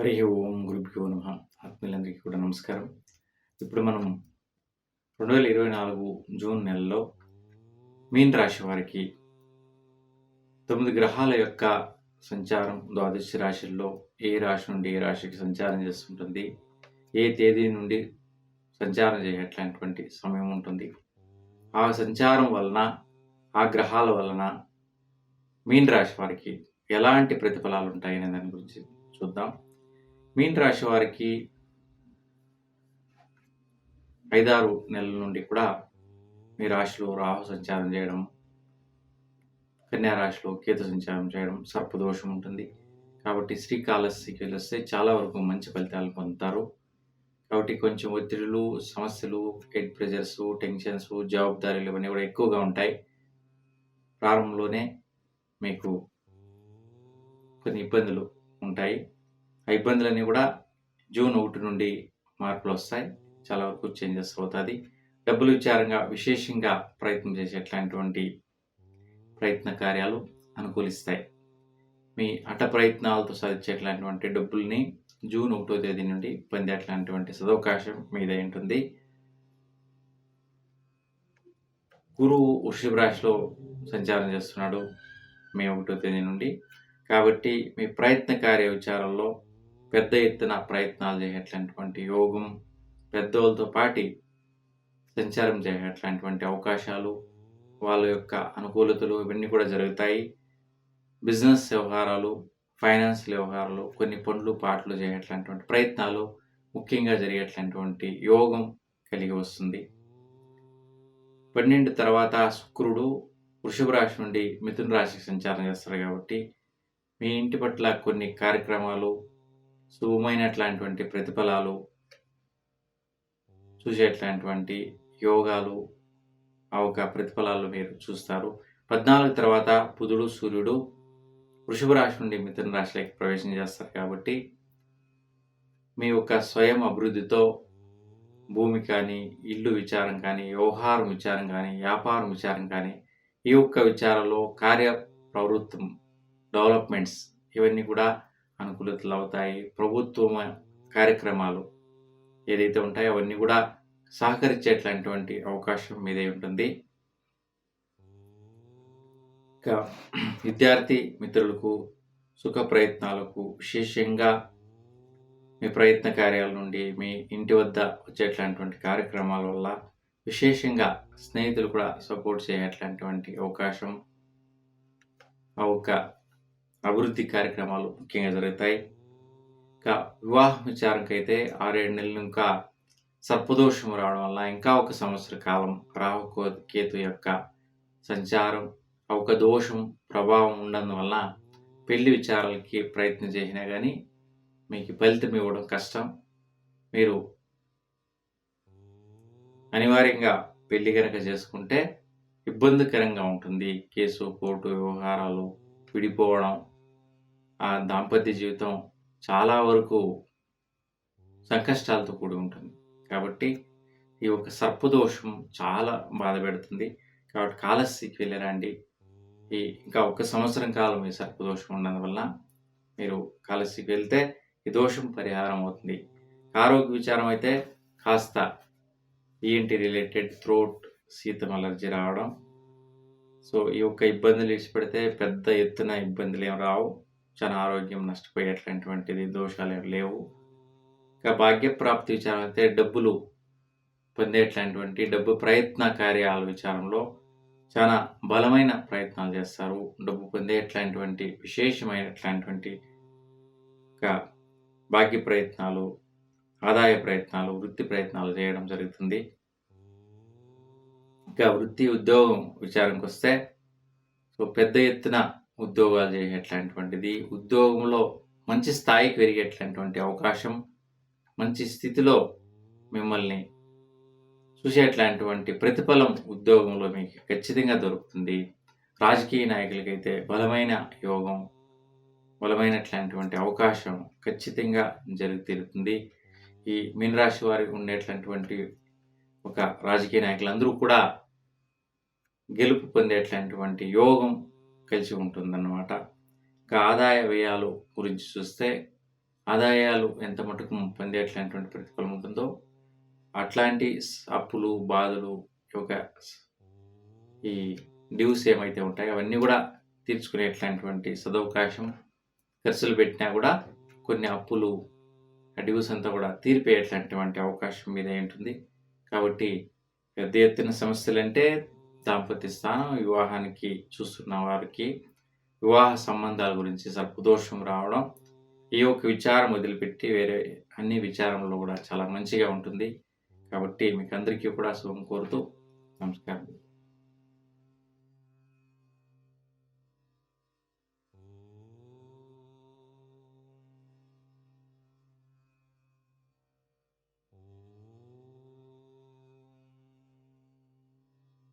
హరి ఓం గురుభ్యో నమ. ఆత్మీయులందరికీ కూడా నమస్కారం. ఇప్పుడు మనం రెండు వేల ఇరవై నాలుగు జూన్ నెలలో మీన్ రాశి వారికి తొమ్మిది గ్రహాల యొక్క సంచారం ద్వాదశ రాశుల్లో ఏ రాశి నుండి ఏ రాశికి సంచారం చేస్తుంటుంది ఏ తేదీ నుండి సంచారం చేయట్లాంటి సమయం ఉంటుంది. ఆ సంచారం వలన ఆ గ్రహాల వలన మీన్ రాశి వారికి ఎలాంటి ప్రతిఫలాలు ఉంటాయనే దాని గురించి చూద్దాం. మీన్ రాశి వారికి ఐదారు నెలల నుండి కూడా మీ రాశిలో రాహు సంచారం చేయడం కన్యా రాశిలో కేతు సంచారం చేయడం సర్పదోషం ఉంటుంది. కాబట్టి శ్రీకాళహస్తికి వెళ్ళొస్తే చాలా వరకు మంచి ఫలితాలు పొందుతారు. కాబట్టి కొంచెం ఒత్తిడులు సమస్యలు హెడ్ ప్రెజర్స్ టెన్షన్స్ జవాబుదారీలు ఇవన్నీ కూడా ఎక్కువగా ఉంటాయి. ప్రారంభంలోనే మీకు కొన్ని ఇబ్బందులు ఉంటాయి. ఆ ఇబ్బందులన్నీ కూడా జూన్ ఒకటి నుండి మార్పులు వస్తాయి. చాలా వరకు చేంజెస్ అవుతుంది. డబ్బులు విచారంగా విశేషంగా ప్రయత్నం చేసేట్లాంటి ప్రయత్న కార్యాలు అనుకూలిస్తాయి. మీ అట ప్రయత్నాలతో సాధించేట్లాంటి డబ్బుల్ని జూన్ ఒకటో తేదీ నుండి పొందేట్లాంటి సదవకాశం మీద ఉంటుంది. గురువు వృషభ రాశిలో సంచారం చేస్తున్నాడు మే ఒకటో తేదీ నుండి. కాబట్టి మీ ప్రయత్న కార్య విచారంలో పెద్ద ఎత్తున ప్రయత్నాలు చేసేట్లాంటి యోగం పెద్దోళ్ళతో పాటి సంచారం చేసేట్లాంటి అవకాశాలు వాళ్ళ యొక్క అనుకూలతలు ఇవన్నీ కూడా జరుగుతాయి. బిజినెస్ వ్యవహారాలు ఫైనాన్స్ వ్యవహారాలు కొన్ని పనులు పాటలు చేయట్లాంటి ప్రయత్నాలు ముఖ్యంగా జరిగేటటువంటి యోగం కలిగి వస్తుంది. పన్నెండు తర్వాత శుక్రుడు వృషభ రాశి నుండి మిథున రాశికి సంచారం చేస్తారు కాబట్టి మీ ఇంటి పట్ల కొన్ని కార్యక్రమాలు శుభమైనటువంటి ప్రతిఫలాలు చూసేటటువంటి యోగాలు ఆ ఒక ప్రతిఫలాలు మీరు చూస్తారు. పద్నాలుగు తర్వాత బుధుడు సూర్యుడు వృషభ రాశి నుండి మిథున రాశిలోకి ప్రవేశం చేస్తారు కాబట్టి మీ యొక్క స్వయం అభివృద్ధితో భూమి కానీ ఇల్లు విచారం కానీ వ్యవహారం విచారం కానీ వ్యాపారం విచారం కానీ ఈ యొక్క విచారంలో కార్య ప్రవృత్తం డెవలప్మెంట్స్ ఇవన్నీ కూడా అనుకూలతలు అవుతాయి ప్రభుత్వం కార్యక్రమాలు ఏదైతే ఉంటాయో అవన్నీ కూడా సహకరించేటటువంటి అవకాశం మీదే ఉంటుంది. ఇంకా విద్యార్థి మిత్రులకు సుఖ ప్రయత్నాలకు విశేషంగా మీ ప్రయత్న కార్యాల నుండి మీ ఇంటి వద్ద వచ్చేటటువంటి కార్యక్రమాల వల్ల విశేషంగా స్నేహితులు కూడా సపోర్ట్ చేయట్లాంటి అవకాశం ఆ ఒక అభివృద్ధి కార్యక్రమాలు ముఖ్యంగా జరుగుతాయి. ఇంకా వివాహ విచారంకైతే ఆరేడు నెలలు ఇంకా సర్పదోషం రావడం వల్ల ఇంకా ఒక సంవత్సర కాలం రాహు కేతు యొక్క సంచారం ఒక దోషం ప్రభావం ఉండడం పెళ్ళి విచారాలకి ప్రయత్నం చేసినా కానీ మీకు ఫలితం ఇవ్వడం కష్టం. మీరు అనివార్యంగా పెళ్ళి కనుక చేసుకుంటే ఇబ్బందికరంగా ఉంటుంది. కేసు కోర్టు వ్యవహారాలు విడిపోవడం ఆ దాంపత్య జీవితం చాలా వరకు సంకష్టాలతో కూడి ఉంటుంది. కాబట్టి ఈ ఒక సర్పదోషం చాలా బాధ పెడుతుంది. కాబట్టి కాలస్తికి వెళ్ళరండి. ఈ ఇంకా ఒక సంవత్సరం కాలం ఈ సర్పదోషం ఉండడం వల్ల మీరు కాలస్తికి వెళ్తే ఈ దోషం పరిహారం అవుతుంది. ఆరోగ్య విచారం అయితే కాస్త ఈఎన్టీ రిలేటెడ్ థ్రోట్ శీతం అలర్జీ రావడం. సో ఈ యొక్క ఇబ్బందులు ఇచ్చిపెడితే పెద్ద ఎత్తున ఇబ్బందులు ఏం రావు. చాలా ఆరోగ్యం నష్టపోయేటటువంటిది దోషాలు లేవు. ఇంకా భాగ్యప్రాప్తి విచారం అయితే డబ్బులు పొందేటటువంటి డబ్బు ప్రయత్న కార్యాల విచారంలో చాలా బలమైన ప్రయత్నాలు చేస్తారు. డబ్బు పొందేటటువంటి విశేషమైనటువంటి ఇంకా భాగ్య ప్రయత్నాలు ఆదాయ ప్రయత్నాలు వృత్తి ప్రయత్నాలు చేయడం జరుగుతుంది. ఇంకా వృత్తి ఉద్యోగం విచారంకి వస్తే సో పెద్ద ఎత్తున ఉద్యోగాలు చేసేటటువంటిది ఉద్యోగంలో మంచి స్థాయికి పెరిగేటటువంటి అవకాశం మంచి స్థితిలో మిమ్మల్ని చూసేట్లాంటివంటి ప్రతిఫలం ఉద్యోగంలో మీకు ఖచ్చితంగా దొరుకుతుంది. రాజకీయ నాయకులకైతే బలమైన యోగం బలమైనటువంటి అవకాశం ఖచ్చితంగా జరిగి తీరుతుంది. ఈ మీనరాశి వారికి ఉండేటటువంటి ఒక రాజకీయ నాయకులందరూ కూడా గెలుపు పొందేటటువంటి యోగం కలిసి ఉంటుందన్నమాట. ఇంకా ఆదాయ వ్యయాలు గురించి చూస్తే ఆదాయాలు ఎంత మటుకు పొందేటటువంటి ప్రతిఫలం ఉంటుందో అట్లాంటి అప్పులు బాధలు ఒక ఈ డ్యూస్ ఏమైతే ఉంటాయో అవన్నీ కూడా తీర్చుకునేట్లాంటి సదవకాశం ఖర్చులు పెట్టినా కూడా కొన్ని అప్పులు ఆ డ్యూస్ అంతా కూడా తీరిపోయేట్లాంటి అవకాశం మీద ఉంటుంది. కాబట్టి పెద్ద ఎత్తున సమస్యలు అంటే దాంపత్య స్థానం వివాహానికి చూస్తున్న వారికి వివాహ సంబంధాల గురించి సర్పదోషం రావడం ఈ యొక్క విచారం వదిలిపెట్టి వేరే అన్ని విచారంలో కూడా చాలా మంచిగా ఉంటుంది. కాబట్టి మీకు అందరికీ కూడా శుభం కోరుతూ నమస్కారం.